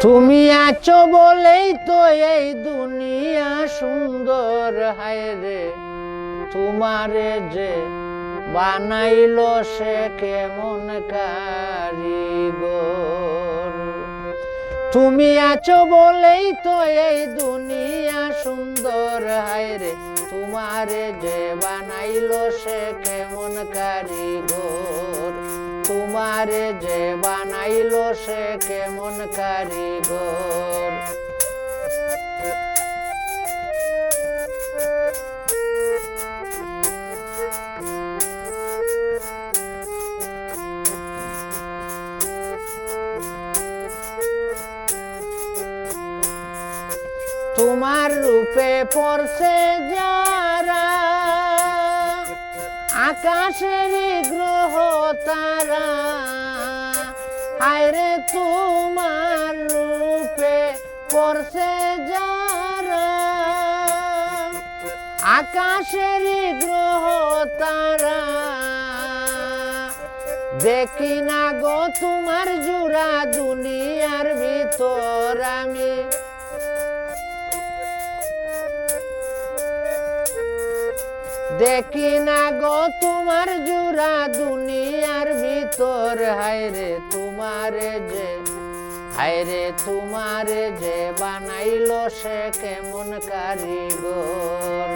তুমি আছো বলেই তো এই দুনিয়া সুন্দর, হায় রে। তোমারে যে বানাইল সে কেমন কারিগর? তুমি আছো বলেই তো এই দুনিয়া সুন্দর, হায় রে। তোমারে যে বানাইল সে কেমন কারিগর? তোমারে যে বানাইল সে কেমন কারিগর? তোমার রূপে পড়ছে যারা আকাশের গ্রহ তারা। হায়রে তোমার রূপে পড়ছে যারা। আকাশের গ্রহ তারা। দেখি না গো তোমার জুড়া দুনিয়ার ভিতর আমি। দেখি না গো তোমার জুড়া দুনিয়ার ভিতর হায়রে তোমার যে হায়রে তোমার যে বানাইল সে কেমন কারিগর?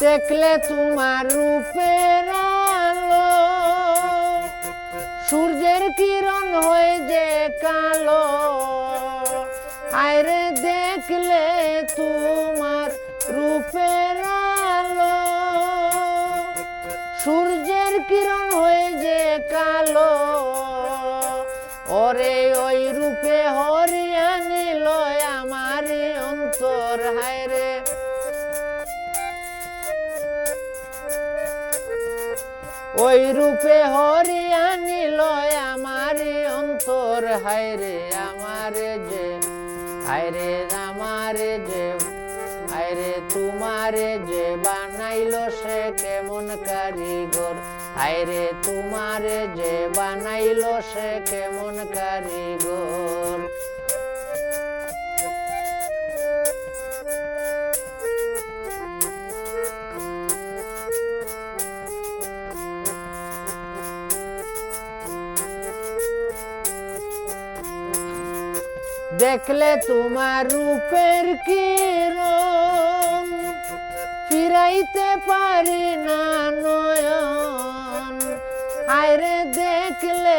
দেখলে তোমার রূপের কিরণ হয়ে যে কালো? আয়রে দেখলে তোমার রূপের আলো। সূর্যের কিরণ হয়ে যে কালো? ওরে, ওই রূপে হরিয়া নিল আমার অন্তর। হায় রে। ওই রূপে হরিয়া অন্তর হায়রে আমার যে হায়রে আমার যে হায়রে তোমার যে বানাইল সে কেমন কারিগর? হায়রে তোমার যে বানাইল সে কেমন কারিগর? দেখলে তোমার রূপের কিরণ, ফিরাইতে পারি না নয়ন। আরে দেখলে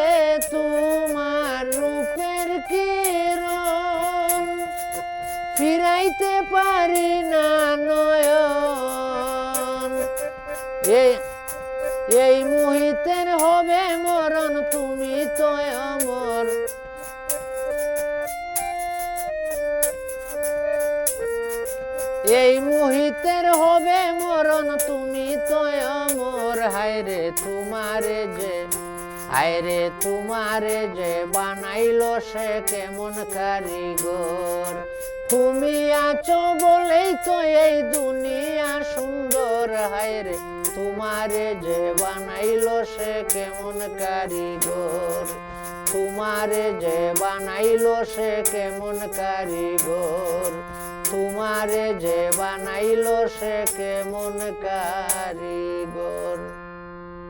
তোমার রূপের কিরণ, ফিরাইতে পারি না নয়ন। এই এই মুহিতের হবে মরণ, তুমি তো অমর। এই মুহিতের হবে মরণ, তুমি তো অমর। হায়রে তোমারে যে, হায়রে তোমারে যে বানাইল সে কেমন কারিগর? তুমি আছো বলেই তো এই দুনিয়া সুন্দর। হায়রে তোমারে যে বানাইল সে কেমন কারিগর? তোমারে যে বানাইল সে কেমন কারিগর? তোমারে যে বানাইল সে কেমন কারিগর?